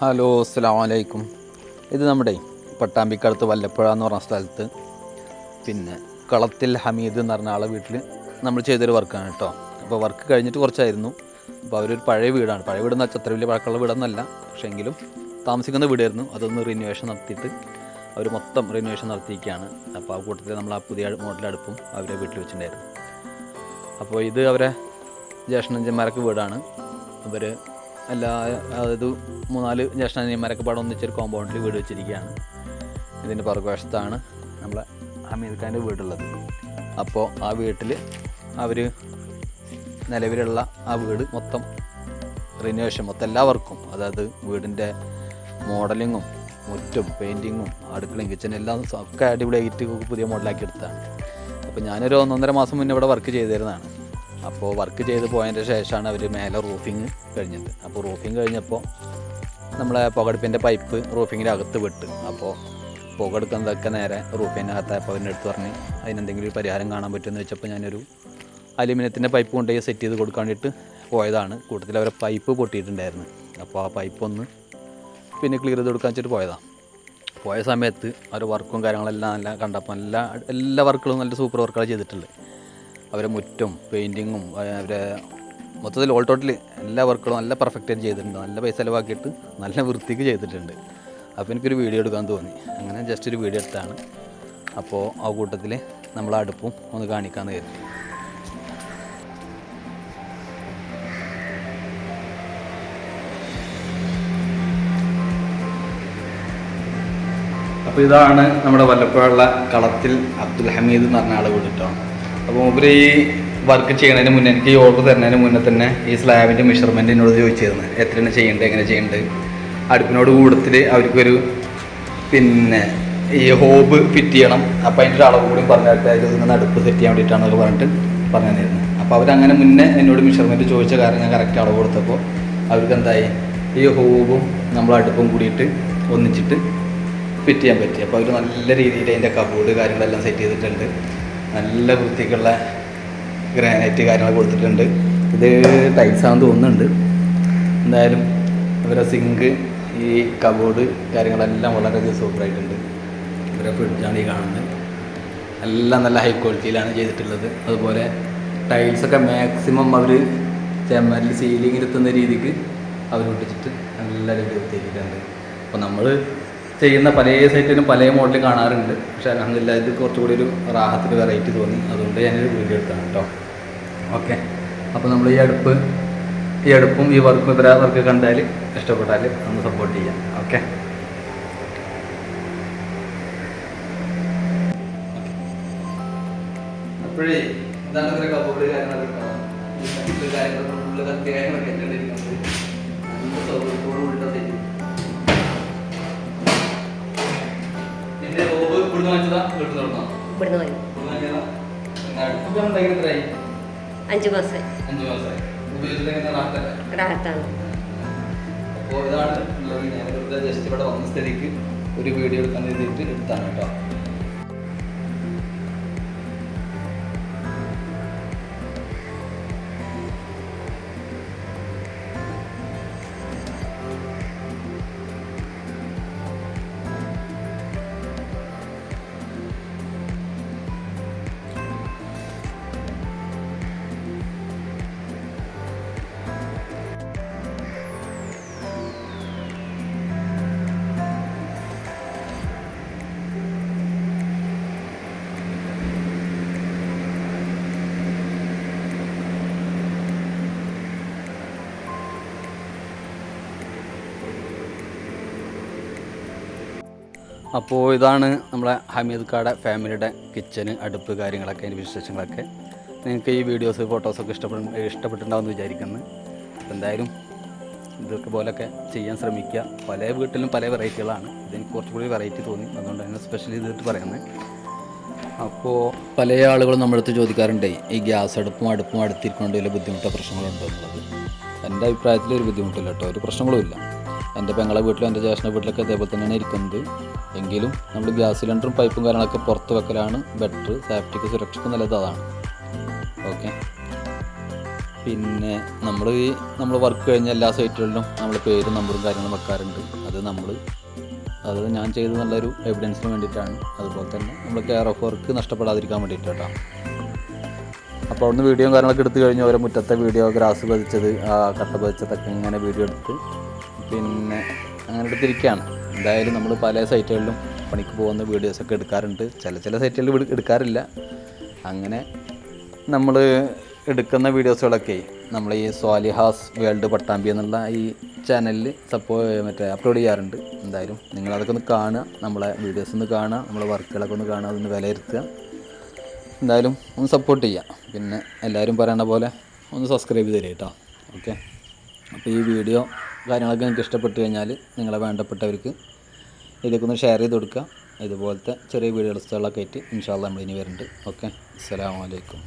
Hello അസ്സാം വലൈക്കും ഇത് നമ്മുടെ പട്ടാമ്പിക്കടുത്ത് വല്ലപ്പുഴ എന്ന് പറഞ്ഞ സ്ഥലത്ത്. പിന്നെ കളത്തിൽ ഹമീദ് എന്ന് പറഞ്ഞ ആളെ വീട്ടിൽ നമ്മൾ ചെയ്തൊരു വർക്കാണ് കേട്ടോ. അപ്പോൾ വർക്ക് കഴിഞ്ഞിട്ട് കുറച്ചായിരുന്നു. അപ്പോൾ അവരൊരു പഴയ വീടാണ്. പഴയ വീടെന്ന് വെച്ചാൽ അത്ര വലിയ പഴക്കമുള്ള വീടൊന്നല്ല. പക്ഷേ എങ്കിലും താമസിക്കുന്ന വീടായിരുന്നു. അതൊന്ന് റിന്യൂവേഷൻ നടത്തിയിട്ട് അവർ മൊത്തം റിന്യൂവേഷൻ നടത്തിയിരിക്കുകയാണ്. അപ്പോൾ ആ കൂട്ടത്തിൽ നമ്മൾ ആ പുതിയ മോഡൽ അടുപ്പും അവരെ വീട്ടിൽ വെച്ചിട്ടുണ്ടായിരുന്നു. അപ്പോൾ ഇത് അവരെ ജ്യേഷ്ഠനഞ്ചന്മാരൊക്കെ വീടാണ്. അവർ എല്ലാ അതായത് മൂന്നാൽ ജ്യേഷ്ഠനിയന്മാരൊക്കെ പാടെ ഒന്നിച്ചൊരു കോമ്പൗണ്ടിൽ വീട് വെച്ചിരിക്കുകയാണ്. ഇതിന്റെ പുറകുവശത്താണ് നമ്മളെ ഹമീദ് ഖാന്റെ വീടുള്ളത്. അപ്പോൾ ആ വീട്ടിൽ അവർ നിലവിലുള്ള ആ വീട് മൊത്തം റിനോവേഷൻ മൊത്തം എല്ലാ വർക്കും അതായത് വീടിന്റെ മോഡലിങ്ങും മുറ്റും പെയിന്റിങ്ങും അടുക്കളയും കിച്ചനും എല്ലാം ഒക്കെ അടിപൊളിയായിട്ട് പുതിയ മോഡലാക്കി എടുത്താണ് അപ്പോൾ ഞാനൊരു ഒന്നൊന്നര മാസം മുന്നേ ഇവിടെ വർക്ക് ചെയ്തിരുന്നതാണ്. അപ്പോൾ വർക്ക് ചെയ്ത് പോയതിന്റെ ശേഷമാണ് അവർ മേലെ റൂഫിങ് കഴിഞ്ഞത്. അപ്പോൾ റൂഫിങ് കഴിഞ്ഞപ്പോൾ നമ്മളെ പുകടുപ്പിന്റെ പൈപ്പ് റൂഫിങ്ങിന്റെ അകത്ത് വിട്ട്. അപ്പോൾ പുകെടുക്കുന്നതൊക്കെ നേരെ റൂഫിന്റെ അകത്തായപ്പോൾ അവന്റെ അടുത്ത് പറഞ്ഞ് അതിനെന്തെങ്കിലും ഒരു പരിഹാരം കാണാൻ പറ്റുമെന്ന് വെച്ചപ്പോൾ ഞാനൊരു അലുമിനിയത്തിന്റെ പൈപ്പ് കൊണ്ടുപോയി സെറ്റ് ചെയ്ത് കൊടുക്കാൻ വേണ്ടിയിട്ട് പോയതാണ്. കൂട്ടത്തിൽ അവരെ പൈപ്പ് പൊട്ടിയിട്ടുണ്ടായിരുന്നു. അപ്പോൾ ആ പൈപ്പ് ഒന്ന് പിന്നെ ക്ലിയർ ചെയ്ത് കൊടുക്കാൻ വെച്ചിട്ട് പോയതാണ് പോയ സമയത്ത് അവരുടെ വർക്കും കാര്യങ്ങളെല്ലാം നല്ല കണ്ടപ്പോൾ എല്ലാ എല്ലാ വർക്കുകളും നല്ല സൂപ്പർ വർക്കുകൾ ചെയ്തിട്ടുണ്ട്. അവരെ മുറ്റും പെയിന്റിങ്ങും അവരെ മൊത്തത്തിൽ ഓൾ ടോട്ടൽ എല്ലാ വർക്കുകളും നല്ല പെർഫെക്റ്റായിട്ട് ചെയ്തിട്ടുണ്ട്. നല്ല പൈസ ചിലവാക്കിയിട്ട് നല്ല വൃത്തിക്ക് ചെയ്തിട്ടുണ്ട്. അപ്പോൾ എനിക്കൊരു വീഡിയോ എടുക്കാൻ തോന്നി. അങ്ങനെ ജസ്റ്റ് ഒരു വീഡിയോ എടുത്താണ്. അപ്പോൾ ആ കൂട്ടത്തിൽ നമ്മൾ അടുപ്പും ഒന്ന് കാണിക്കാമെന്ന് കരുതി. അപ്പോൾ ഇതാണ് നമ്മുടെ വല്ലപ്പോഴുള്ള കളത്തിൽ അബ്ദുൽ ഹമീദ് എന്ന് പറഞ്ഞ ആൾ വീട് അപ്പോൾ ഇവർ ഈ വർക്ക് ചെയ്യണതിന് മുന്നേ എനിക്ക് ഈ ഓർഡർ തരുന്നതിന് മുന്നേ തന്നെ ഈ സ്ലാബിന്റെ മെഷർമെന്റ് എന്നോട് ചോദിച്ചിരുന്നു. എത്രയാണ് ചെയ്യേണ്ടത് എങ്ങനെ ചെയ്യേണ്ടത്? അടുപ്പിനോട് കൂടത്തിൽ അവർക്കൊരു പിന്നെ ഈ ഹോബ് ഫിറ്റ് ചെയ്യണം. അപ്പം അതിന്റെ ഒരു അളവ് കൂടി പറഞ്ഞിട്ട് നിന്ന് അടുപ്പ് സെറ്റ് ചെയ്യാൻ വേണ്ടിയിട്ടാണെന്നൊക്കെ പറഞ്ഞിട്ട് പറഞ്ഞു തന്നിരുന്നു അപ്പോൾ അവരങ്ങനെ മുന്നേ എന്നോട് മെഷർമെന്റ് ചോദിച്ച കാരണം ഞാൻ കറക്റ്റ് അളവ് കൊടുത്തപ്പോൾ അവർക്ക് എന്തായി? ഈ ഹോബും നമ്മൾ അടുപ്പും കൂടിയിട്ട് ഒന്നിച്ചിട്ട് ഫിറ്റ് ചെയ്യാൻ പറ്റി. അപ്പോൾ അവർ നല്ല രീതിയിൽ അതിന്റെ കബോർഡ് കാര്യങ്ങളെല്ലാം സെറ്റ് ചെയ്തിട്ടുണ്ട്. നല്ല വൃത്തിക്കുള്ള ഗ്രാനൈറ്റ് കാര്യങ്ങൾ കൊടുത്തിട്ടുണ്ട്. ഇത് ടൈൽസാന്ന് തോന്നുന്നുണ്ട്. എന്തായാലും ഇവരെ സിങ്ക് ഈ കബോർഡ് കാര്യങ്ങളെല്ലാം വളരെയധികം സൂപ്പറായിട്ടുണ്ട് ഇവരെ ഫ്രിഡ്ജാണ് ഈ കാണുന്നത്. എല്ലാം നല്ല ഹൈ ക്വാളിറ്റിയിലാണ് ചെയ്തിട്ടുള്ളത്. അതുപോലെ ടൈൽസൊക്കെ മാക്സിമം അവർ ചെമ്മരിൽ സീലിങ്ങിലെത്തുന്ന രീതിക്ക് അവർ ഒട്ടിച്ചിട്ട് നല്ല രീതിയിൽ വൃത്തിയാക്കിയിട്ടുണ്ട്. അപ്പോൾ നമ്മൾ ചെയ്യുന്ന പല സൈറ്റിലും പല മോഡലും കാണാറുണ്ട്. പക്ഷെ അലഹമില്ല ഇത് കുറച്ചുകൂടി ഒരു റാഹത്തിൽ വെറൈറ്റി തോന്നി. അതുകൊണ്ട് ഞാനൊരു വീഡിയോ എടുത്താണ് കേട്ടോ. ഓക്കെ അപ്പോൾ നമ്മൾ ഈ അടുപ്പ് ഈ അടുപ്പും ഈ വർക്കും ഇത്ര വർക്ക് കണ്ടാൽ ഇഷ്ടപ്പെട്ടാൽ ഒന്ന് സപ്പോർട്ട് ചെയ്യാം. ഓക്കെ അപ്പോഴേ എന്താണ് ഇവരെ കബോർഡ് കാര്യങ്ങളൊക്കെ കാര്യങ്ങളൊക്കെ ഉള്ള കത്തി കാര്യങ്ങളൊക്കെ എത്തിണ്ടിരിക്കുന്നത് നല്ല സൗകര്യത്തോട് കൂടിയിട്ട് സെറ്റ് ഇവിടുന്ന് വാങ്ങിച്ചതാ? വീട്ടിൽ നടന്നോ ഇവിടുന്ന് വാങ്ങി. അടുപ്പൊക്കെ ഉണ്ടാക്കി എത്രയായി? അഞ്ച് മാസമായി അഞ്ച് മാസമായി. ഉപയോഗിച്ചത് എങ്ങനെ റാഹത്തല്ലേ? റാഹത്താണ്. അപ്പോൾ ഇതാണ് ഉള്ളത്. ഞാൻ വെറുതെ ജസ്റ്റ് ഇവിടെ വന്ന സ്ഥിതിക്ക് ഒരു വീഡിയോ എടുക്കാൻ വേണ്ടിയിട്ട് എടുത്താണ് കേട്ടോ. അപ്പോൾ ഇതാണ് നമ്മളെ ഹമീദ് കാട ഫാമിലിയുടെ കിച്ചന് അടുപ്പ് കാര്യങ്ങളൊക്കെ അതിന്റെ വിശേഷങ്ങളൊക്കെ. നിങ്ങൾക്ക് ഈ വീഡിയോസ് ഫോട്ടോസൊക്കെ ഇഷ്ടപ്പെടും ഇഷ്ടപ്പെട്ടിട്ടുണ്ടാവുമെന്ന് വിചാരിക്കുന്നു. അപ്പോൾ എന്തായാലും ഇതൊക്കെ പോലൊക്കെ ചെയ്യാൻ ശ്രമിക്കുക. പല വീട്ടിലും പല വെറൈറ്റികളാണ്. ഇതെനിക്ക് കുറച്ചുകൂടി വെറൈറ്റി തോന്നി. അതുകൊണ്ട് തന്നെ സ്പെഷ്യൽ ചെയ്തിട്ട് പറയുന്നത് അപ്പോൾ പല ആളുകളും നമ്മളടുത്ത് ചോദിക്കാറുണ്ട് ഈ ഗ്യാസ് അടുപ്പും അടുപ്പും അടുത്തിരിക്കൊണ്ട് വലിയ ബുദ്ധിമുട്ടോ പ്രശ്നങ്ങളുണ്ടോ എന്നുള്ളത്. എന്റെ അഭിപ്രായത്തിൽ ഒരു ബുദ്ധിമുട്ടില്ല കേട്ടോ. ഒരു പ്രശ്നങ്ങളുമില്ല എന്റെ പെങ്ങളെ വീട്ടിലും എന്റെ ജ്യേഷ്ഠ വീട്ടിലൊക്കെ ഇതേപോലെ തന്നെയാണ് ഇരിക്കുന്നത്. എങ്കിലും നമ്മൾ ഗ്യാസ് സിലിണ്ടറും പൈപ്പും കാര്യങ്ങളൊക്കെ പുറത്ത് വെക്കലാണ്. ബെറ്റർ സേഫ്റ്റിക്ക് സുരക്ഷയ്ക്ക് നല്ലത് അതാണ്. ഓക്കെ പിന്നെ നമ്മൾ ഈ നമ്മൾ വർക്ക് കഴിഞ്ഞ എല്ലാ സൈറ്റുകളിലും നമ്മൾ പേരും നമ്പറും കാര്യങ്ങളും വെക്കാറുണ്ട്. അത് നമ്മൾ അത് ഞാൻ ചെയ്ത നല്ലൊരു എവിഡൻസിന് വേണ്ടിയിട്ടാണ്. അതുപോലെ തന്നെ നമ്മൾ കെയർ ഓഫ് വർക്ക് നഷ്ടപ്പെടാതിരിക്കാൻ വേണ്ടിയിട്ട് കേട്ടോ. അപ്പോൾ അവിടുന്ന് വീഡിയോ കാര്യങ്ങളൊക്കെ എടുത്തു കഴിഞ്ഞ് ഓരോ മുറ്റത്തെ വീഡിയോ ഗ്രാസ് പതിച്ചത് കട്ട പതിച്ചതൊക്കെ ഇങ്ങനെ വീഡിയോ എടുത്ത് പിന്നെ അങ്ങനെ എടുത്തിരിക്കുകയാണ്. എന്തായാലും നമ്മൾ പല സൈറ്റുകളിലും പണിക്ക് പോകുന്ന വീഡിയോസൊക്കെ എടുക്കാറുണ്ട്. ചില ചില സൈറ്റുകളിൽ എടുക്കാറില്ല. അങ്ങനെ നമ്മൾ എടുക്കുന്ന വീഡിയോസുകളൊക്കെ നമ്മൾ ഈ സ്വാലിഹാസ് വേൾഡ് പട്ടാമ്പി എന്നുള്ള ഈ ചാനലിൽ സപ്പോ മറ്റേ അപ്ലോഡ് ചെയ്യാറുണ്ട്. എന്തായാലും നിങ്ങളതൊക്കെ ഒന്ന് കാണുക. നമ്മളെ വീഡിയോസ് ഒന്ന് കാണുക. നമ്മളെ വർക്കുകളൊക്കെ ഒന്ന് കാണുക. അതൊന്ന് വിലയിരുത്തുക. എന്തായാലും ഒന്ന് സപ്പോർട്ട് ചെയ്യുക. പിന്നെ എല്ലാവരും പറയണ പോലെ ഒന്ന് സബ്സ്ക്രൈബ് ചെയ്ത് തരിക കേട്ടോ. ഓക്കെ അപ്പോൾ ഈ വീഡിയോ കാര്യങ്ങളൊക്കെ നിങ്ങൾക്ക് ഇഷ്ടപ്പെട്ട് കഴിഞ്ഞാൽ നിങ്ങളെ വേണ്ടപ്പെട്ടവർക്ക് ഇതൊക്കെ ഒന്ന് ഷെയർ ചെയ്ത് കൊടുക്കുക. ഇതുപോലത്തെ ചെറിയ വീഡിയോസുകളൊക്കെ ആയിട്ട് ഇൻഷാല്ല നമ്മൾ ഇനി വരുന്നുണ്ട്. ഓക്കെ അസ്സലാമു അലൈക്കും.